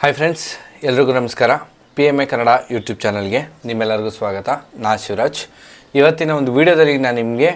Hi friends ಎಲ್ರಿಗೂ ನಮಸ್ಕಾರ. P M A Kannada YouTube ಚಾನಲ್ಗೆ ನಿಮ್ಮೆಲ್ಲರಿಗೂ ಸ್ವಾಗತ. ನಾ ಶಿವರಾಜ್. ಇವತ್ತಿನ ಒಂದು ವಿಡಿಯೋದಲ್ಲಿ ನಾನು ನಿಮಗೆ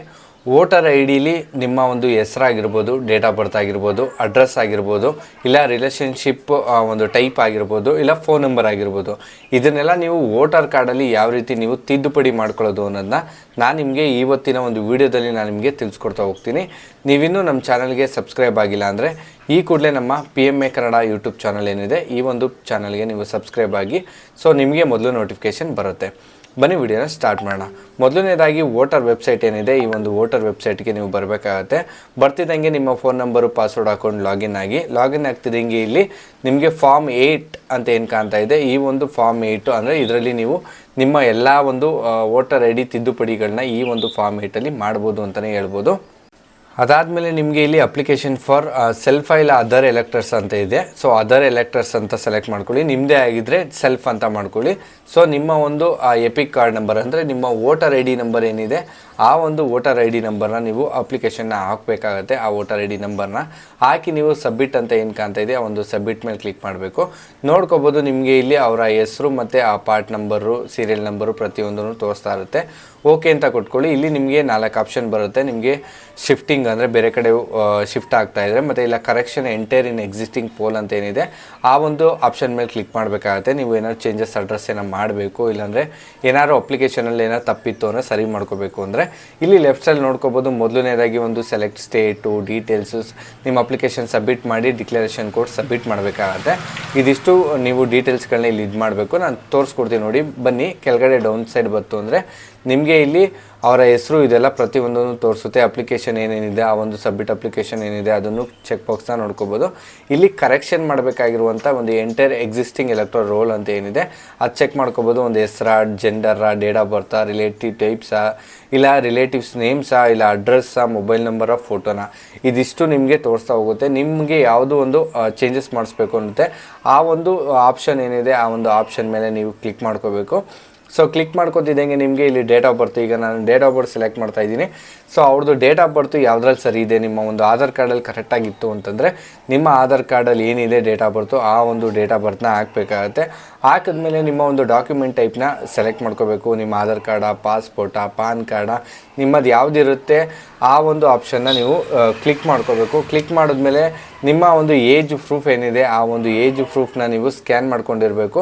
ವೋಟರ್ ಐ ಡಿಲಿ ನಿಮ್ಮ ಒಂದು ಹೆಸರಾಗಿರ್ಬೋದು ಡೇಟ್ ಆಫ್ ಬರ್ತ್ ಆಗಿರ್ಬೋದು ಅಡ್ರೆಸ್ ಆಗಿರ್ಬೋದು, ಇಲ್ಲ ರಿಲೇಷನ್ಶಿಪ್ ಒಂದು ಟೈಪ್ ಆಗಿರ್ಬೋದು, ಇಲ್ಲ ಫೋನ್ ನಂಬರ್ ಆಗಿರ್ಬೋದು, ಇದನ್ನೆಲ್ಲ ನೀವು ವೋಟರ್ ಕಾರ್ಡಲ್ಲಿ ಯಾವ ರೀತಿ ನೀವು ತಿದ್ದುಪಡಿ ಮಾಡ್ಕೊಳ್ಳೋದು ಅನ್ನೋದನ್ನ ನಾನು ನಿಮಗೆ ಇವತ್ತಿನ ಒಂದು ವಿಡಿಯೋದಲ್ಲಿ ನಾನು ನಿಮಗೆ ತಿಳಿಸ್ಕೊಡ್ತಾ ಹೋಗ್ತೀನಿ. ನೀವಿನ್ನೂ ನಮ್ಮ ಚಾನಲ್ಗೆ ಸಬ್ಸ್ಕ್ರೈಬ್ ಆಗಿಲ್ಲ ಅಂದರೆ ಈ ಕೂಡಲೇ ನಮ್ಮ P M A Kannada YouTube channel ಏನಿದೆ, ಈ ಒಂದು ಚಾನಲ್ಗೆ ನೀವು ಸಬ್ಸ್ಕ್ರೈಬ್ ಆಗಿ ಸೊ ನಿಮಗೆ ಮೊದಲು ನೋಟಿಫಿಕೇಷನ್ ಬರುತ್ತೆ. ಬನ್ನಿ ವಿಡಿಯೋನ ಸ್ಟಾರ್ಟ್ ಮಾಡೋಣ. ಮೊದಲನೇದಾಗಿ ವೋಟರ್ ವೆಬ್ಸೈಟ್ ಏನಿದೆ, ಈ ಒಂದು ವೋಟರ್ ವೆಬ್ಸೈಟ್ಗೆ ನೀವು ಬರಬೇಕಾಗತ್ತೆ. ಬರ್ತಿದ್ದಂಗೆ ನಿಮ್ಮ ಫೋನ್ ನಂಬರು ಪಾಸ್ವರ್ಡ್ ಹಾಕೊಂಡು ಲಾಗಿನ್ ಆಗಿ. ಲಾಗಿನ್ ಆಗ್ತಿದ್ದಂಗೆ ಇಲ್ಲಿ ನಿಮಗೆ ಫಾರ್ಮ್ ಏಯ್ಟ್ ಅಂತ ಏನು ಕಾಣ್ತಾ ಇದೆ. ಈ ಒಂದು ಫಾರ್ಮ್ ಏಯ್ಟು ಅಂದರೆ ಇದರಲ್ಲಿ ನೀವು ನಿಮ್ಮ ಎಲ್ಲ ಒಂದು ವೋಟರ್ ಐ ಡಿ ತಿದ್ದುಪಡಿಗಳನ್ನ ಈ ಒಂದು ಫಾರ್ಮ್ ಏಯ್ಟಲ್ಲಿ ಮಾಡ್ಬೋದು ಅಂತಲೇ ಹೇಳ್ಬೋದು. ಅದಾದಮೇಲೆ ನಿಮಗೆ ಇಲ್ಲಿ ಅಪ್ಲಿಕೇಶನ್ ಫಾರ್ ಸೆಲ್ಫ್ ಇಲ್ಲ ಅದರ್ ಎಲೆಕ್ಟರ್ಸ್ ಅಂತ ಇದೆ. ಸೊ ಅದರ್ ಎಲೆಕ್ಟರ್ಸ್ ಅಂತ ಸೆಲೆಕ್ಟ್ ಮಾಡ್ಕೊಳ್ಳಿ. ನಿಮ್ಮದೇ ಆಗಿದ್ದರೆ ಸೆಲ್ಫ್ ಅಂತ ಮಾಡ್ಕೊಳ್ಳಿ. ಸೊ ನಿಮ್ಮ ಒಂದು ಎಪಿಕ್ ಕಾರ್ಡ್ ನಂಬರ್ ಅಂದರೆ ನಿಮ್ಮ ವೋಟರ್ ಐ ಡಿ ನಂಬರ್ ಏನಿದೆ, ಆ ಒಂದು ವೋಟರ್ ಐ ಡಿ ನಂಬರ್ನ ನೀವು ಅಪ್ಲಿಕೇಶನ್ನ ಹಾಕಬೇಕಾಗತ್ತೆ. ಆ ವೋಟರ್ ಐ ಡಿ ನಂಬರ್ನ ಹಾಕಿ ನೀವು ಸಬ್ಮಿಟ್ ಅಂತ ಏನು ಕಾಣ್ತಾ ಇದೆ, ಆ ಒಂದು ಸಬ್ಮಿಟ್ ಮೇಲೆ ಕ್ಲಿಕ್ ಮಾಡಬೇಕು. ನೋಡ್ಕೋಬೋದು ನಿಮಗೆ ಇಲ್ಲಿ ಅವರ ಹೆಸರು ಮತ್ತು ಆ ಪಾರ್ಟ್ ನಂಬರು ಸೀರಿಯಲ್ ನಂಬರು ಪ್ರತಿಯೊಂದನ್ನು ತೋರಿಸ್ತಾ ಇರುತ್ತೆ. ಓಕೆ ಅಂತ ಕೊಟ್ಕೊಳ್ಳಿ. ಇಲ್ಲಿ ನಿಮಗೆ ನಾಲ್ಕು ಆಪ್ಷನ್ ಬರುತ್ತೆ. ನಿಮಗೆ ಶಿಫ್ಟಿಂಗ್ ಅಂದರೆ ಬೇರೆ ಕಡೆ ಶಿಫ್ಟ್ ಆಗ್ತಾ ಇದ್ದರೆ ಮತ್ತು ಇಲ್ಲ correction entire in existing poll ಅಂತ ಏನಿದೆ, ಆ ಒಂದು ಆಪ್ಷನ್ ಮೇಲೆ ಕ್ಲಿಕ್ ಮಾಡಬೇಕಾಗುತ್ತೆ. ನೀವು ಏನಾದ್ರು ಚೇಂಜಸ್ ಅಡ್ರೆಸ್ ಏನೋ ಮಾಡಬೇಕು, ಇಲ್ಲಾಂದರೆ ಏನಾದ್ರು ಅಪ್ಲಿಕೇಶನಲ್ಲಿ ಏನಾದ್ರು ತಪ್ಪಿತ್ತು ಅಂದರೆ ಸರಿ ಮಾಡ್ಕೋಬೇಕು ಅಂದರೆ ಇಲ್ಲಿ ಲೆಫ್ಟ್ ಸೈಡ್ ನೋಡ್ಕೋಬೋದು. ಮೊದಲನೇದಾಗಿ ಒಂದು ಸೆಲೆಕ್ಟ್ ಸ್ಟೇಟು ಡೀಟೇಲ್ಸು ನಿಮ್ಮ ಅಪ್ಲಿಕೇಶನ್ ಸಬ್ಮಿಟ್ ಮಾಡಿ ಡಿಕ್ಲರೇಷನ್ ಕೋಡ್ ಸಬ್ಮಿಟ್ ಮಾಡಬೇಕಾಗತ್ತೆ. ಇದಿಷ್ಟು ನೀವು ಡೀಟೇಲ್ಸ್ಗಳನ್ನ ಇಲ್ಲಿ ಇದು ಮಾಡಬೇಕು. ನಾನು ತೋರಿಸ್ಕೊಡ್ತೀನಿ ನೋಡಿ. ಬನ್ನಿ, ಕೆಳಗಡೆ ಡೌನ್ ಸೈಡ್ ಬಂತು ಅಂದರೆ ನಿಮಗೆ ಇಲ್ಲಿ ಅವರ ಹೆಸರು ಇದೆಲ್ಲ ಪ್ರತಿಯೊಂದನ್ನು ತೋರಿಸುತ್ತೆ. ಅಪ್ಲಿಕೇಶನ್ ಏನೇನಿದೆ, ಆ ಒಂದು ಸಬ್ಮಿಟ್ ಅಪ್ಲಿಕೇಶನ್ ಏನಿದೆ ಅದನ್ನು ಚೆಕ್ ಬಾಕ್ಸ್ನ ನೋಡ್ಕೋಬೋದು. ಇಲ್ಲಿ ಕರೆಕ್ಷನ್ ಮಾಡಬೇಕಾಗಿರುವಂಥ ಒಂದು ಎಂಟೈರ್ ಎಕ್ಸಿಸ್ಟಿಂಗ್ ಎಲೆಕ್ಟ್ರೋ ರೋಲ್ ಅಂತ ಏನಿದೆ, ಅದು ಚೆಕ್ ಮಾಡ್ಕೋಬೋದು. ಒಂದು ಹೆಸರ ಜೆಂಡರಾ ಡೇಟ್ ಆಫ್ ಬರ್ತಾ ರಿಲೇಟಿವ್ ಟೈಪ್ಸಾ ಇಲ್ಲ ರಿಲೇಟಿವ್ಸ್ ನೇಮ್ಸಾ ಇಲ್ಲ ಅಡ್ರೆಸ್ಸಾ ಮೊಬೈಲ್ ನಂಬರ ಫೋಟೋನ ಇದಿಷ್ಟು ನಿಮಗೆ ತೋರಿಸ್ತಾ ಹೋಗುತ್ತೆ. ನಿಮಗೆ ಯಾವುದೋ ಒಂದು ಚೇಂಜಸ್ ಮಾಡಿಸ್ಬೇಕು ಅನ್ನುತ್ತೆ. ಆ ಒಂದು ಆಪ್ಷನ್ ಏನಿದೆ, ಆ ಒಂದು ಆಪ್ಷನ್ ಮೇಲೆ ನೀವು ಕ್ಲಿಕ್ ಮಾಡ್ಕೋಬೇಕು. ಸೊ ಕ್ಲಿಕ್ ಮಾಡ್ಕೊತಿದ್ದಂಗೆ ನಿಮಗೆ ಇಲ್ಲಿ ಡೇಟ್ ಆಫ್ ಬರ್ತ್ ಈಗ ನಾನು ಡೇಟ್ ಆಫ್ ಬರ್ತ್ ಸೆಲೆಕ್ಟ್ ಮಾಡ್ತಾ ಇದ್ದೀನಿ. ಸೊ ಅವ್ರದ್ದು ಡೇಟ್ ಆಫ್ ಬರ್ತು ಯಾವುದ್ರಲ್ಲಿ ಸರಿ ಇದೆ? ನಿಮ್ಮ ಒಂದು ಆಧಾರ್ ಕಾರ್ಡಲ್ಲಿ ಕರೆಕ್ಟಾಗಿತ್ತು ಅಂತಂದರೆ ನಿಮ್ಮ ಆಧಾರ್ ಕಾರ್ಡಲ್ಲಿ ಏನಿದೆ ಡೇಟ್ ಆಫ್ ಬರ್ತು ಆ ಒಂದು ಡೇಟ್ ಆಫ್ ಬರ್ತ್ನ ಹಾಕಬೇಕಾಗತ್ತೆ. ಹಾಕಿದ್ಮೇಲೆ ನಿಮ್ಮ ಒಂದು ಡಾಕ್ಯುಮೆಂಟ್ ಟೈಪ್ನ ಸೆಲೆಕ್ಟ್ ಮಾಡ್ಕೋಬೇಕು. ನಿಮ್ಮ ಆಧಾರ್ ಕಾರ್ಡ ಪಾಸ್ಪೋರ್ಟಾ ಪಾನ್ ಕಾರ್ಡ ನಿಮ್ಮದು ಯಾವುದಿರುತ್ತೆ? ಆ ಒಂದು ಆಪ್ಷನ್ನ ನೀವು ಕ್ಲಿಕ್ ಮಾಡ್ಕೋಬೇಕು. ಕ್ಲಿಕ್ ಮಾಡಿದ್ಮೇಲೆ ನಿಮ್ಮ ಒಂದು ಏಜ್ ಪ್ರೂಫ್ ಏನಿದೆ, ಆ ಒಂದು ಏಜ್ ಪ್ರೂಫ್ನ ನೀವು ಸ್ಕ್ಯಾನ್ ಮಾಡ್ಕೊಂಡಿರಬೇಕು.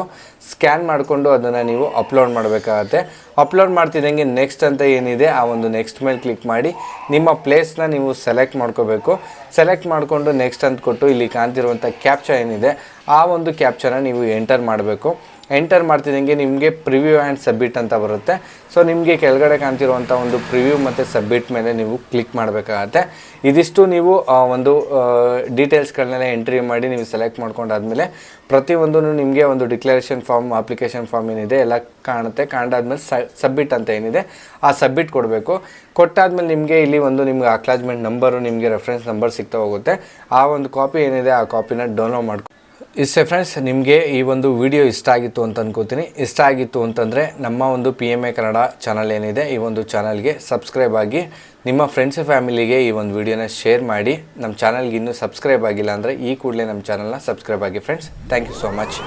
ಸ್ಕ್ಯಾನ್ ಮಾಡಿಕೊಂಡು ಅದನ್ನು ನೀವು ಅಪ್ಲೋಡ್ ಮಾಡಬೇಕಾಗತ್ತೆ. ಅಪ್ಲೋಡ್ ಮಾಡ್ತಿದ್ದಂಗೆ ನೆಕ್ಸ್ಟ್ ಅಂತ ಏನಿದೆ, ಆ ಒಂದು ನೆಕ್ಸ್ಟ್ ಮೇಲೆ ಕ್ಲಿಕ್ ಮಾಡಿ, ನಿಮ್ಮ ಪ್ಲೇಸ್ನ ನೀವು ಸೆಲೆಕ್ಟ್ ಮಾಡ್ಕೋಬೇಕು. ಸೆಲೆಕ್ಟ್ ಮಾಡಿಕೊಂಡು ನೆಕ್ಸ್ಟ್ ಅಂತ ಕೊಟ್ಟು ಇಲ್ಲಿ ಕಾಣ್ತಿರುವಂಥ ಕ್ಯಾಪ್ಚರ್ ಏನಿದೆ, ಆ ಒಂದು ಕ್ಯಾಪ್ಚರನ್ನ ನೀವು ಎಂಟರ್ ಮಾಡಬೇಕು. ಎಂಟರ್ ಮಾಡ್ತಿದ್ದಂಗೆ ನಿಮಗೆ ಪ್ರಿವ್ಯೂ ಆ್ಯಂಡ್ ಸಬ್ಮಿಟ್ ಅಂತ ಬರುತ್ತೆ. ಸೊ ನಿಮಗೆ ಕೆಳಗಡೆ ಕಾಣ್ತಿರುವಂಥ ಒಂದು ಪ್ರಿವ್ಯೂ ಮತ್ತು ಸಬ್ಮಿಟ್ ಮೇಲೆ ನೀವು ಕ್ಲಿಕ್ ಮಾಡಬೇಕಾಗತ್ತೆ. ಇದಿಷ್ಟು ನೀವು ಒಂದು ಡೀಟೇಲ್ಸ್ಗಳನ್ನೆಲ್ಲ ಎಂಟ್ರಿ ಮಾಡಿ ನೀವು ಸೆಲೆಕ್ಟ್ ಮಾಡ್ಕೊಂಡಾದ್ಮೇಲೆ ಪ್ರತಿಯೊಂದೂ ನಿಮಗೆ ಒಂದು ಡಿಕ್ಲರೇಷನ್ ಫಾರ್ಮ್ ಅಪ್ಲಿಕೇಶನ್ ಫಾರ್ಮ್ ಏನಿದೆ, ಎಲ್ಲ ಕಾಣುತ್ತೆ. ಕಾಣಾದ್ಮೇಲೆ ಸಬ್ಮಿಟ್ ಅಂತ ಏನಿದೆ, ಆ ಸಬ್ಮಿಟ್ ಕೊಡಬೇಕು. ಕೊಟ್ಟಾದ್ಮೇಲೆ ನಿಮಗೆ ಇಲ್ಲಿ ಒಂದು ನಿಮ್ಗೆ ಅಕ್ಲಾಜ್ಮೆಂಟ್ ನಂಬರು ನಿಮಗೆ ರೆಫರೆನ್ಸ್ ನಂಬರ್ ಸಿಗ್ತಾ ಹೋಗುತ್ತೆ. ಆ ಒಂದು ಕಾಪಿ ಏನಿದೆ, ಆ ಕಾಪಿನ ಡೌನ್ಲೋಡ್ ಮಾಡ್ಕೊ ಇಷ್ಟೇ ಫ್ರೆಂಡ್ಸ್, ನಿಮಗೆ ಈ ಒಂದು ವಿಡಿಯೋ ಇಷ್ಟ ಆಗಿತ್ತು ಅಂತ ಅನ್ಕೋತೀನಿ. ಇಷ್ಟ ಆಗಿತ್ತು ಅಂತಂದರೆ ನಮ್ಮ ಒಂದು P M A Kannada channel ಏನಿದೆ, ಈ ಒಂದು ಚಾನಲ್ಗೆ ಸಬ್ಸ್ಕ್ರೈಬ್ ಆಗಿ ನಿಮ್ಮ ಫ್ರೆಂಡ್ಸ್ ಫ್ಯಾಮಿಲಿಗೆ ಈ ಒಂದು ವಿಡಿಯೋನ ಶೇರ್ ಮಾಡಿ. ನಮ್ಮ ಚಾನಲ್ಗೆ ಇನ್ನೂ ಸಬ್ಸ್ಕ್ರೈಬ್ ಆಗಿಲ್ಲ ಅಂದರೆ ಈ ಕೂಡಲೇ ನಮ್ಮ ಚಾನಲ್ನ ಸಬ್ಸ್ಕ್ರೈಬ್ ಆಗಿ. Friends thank you so much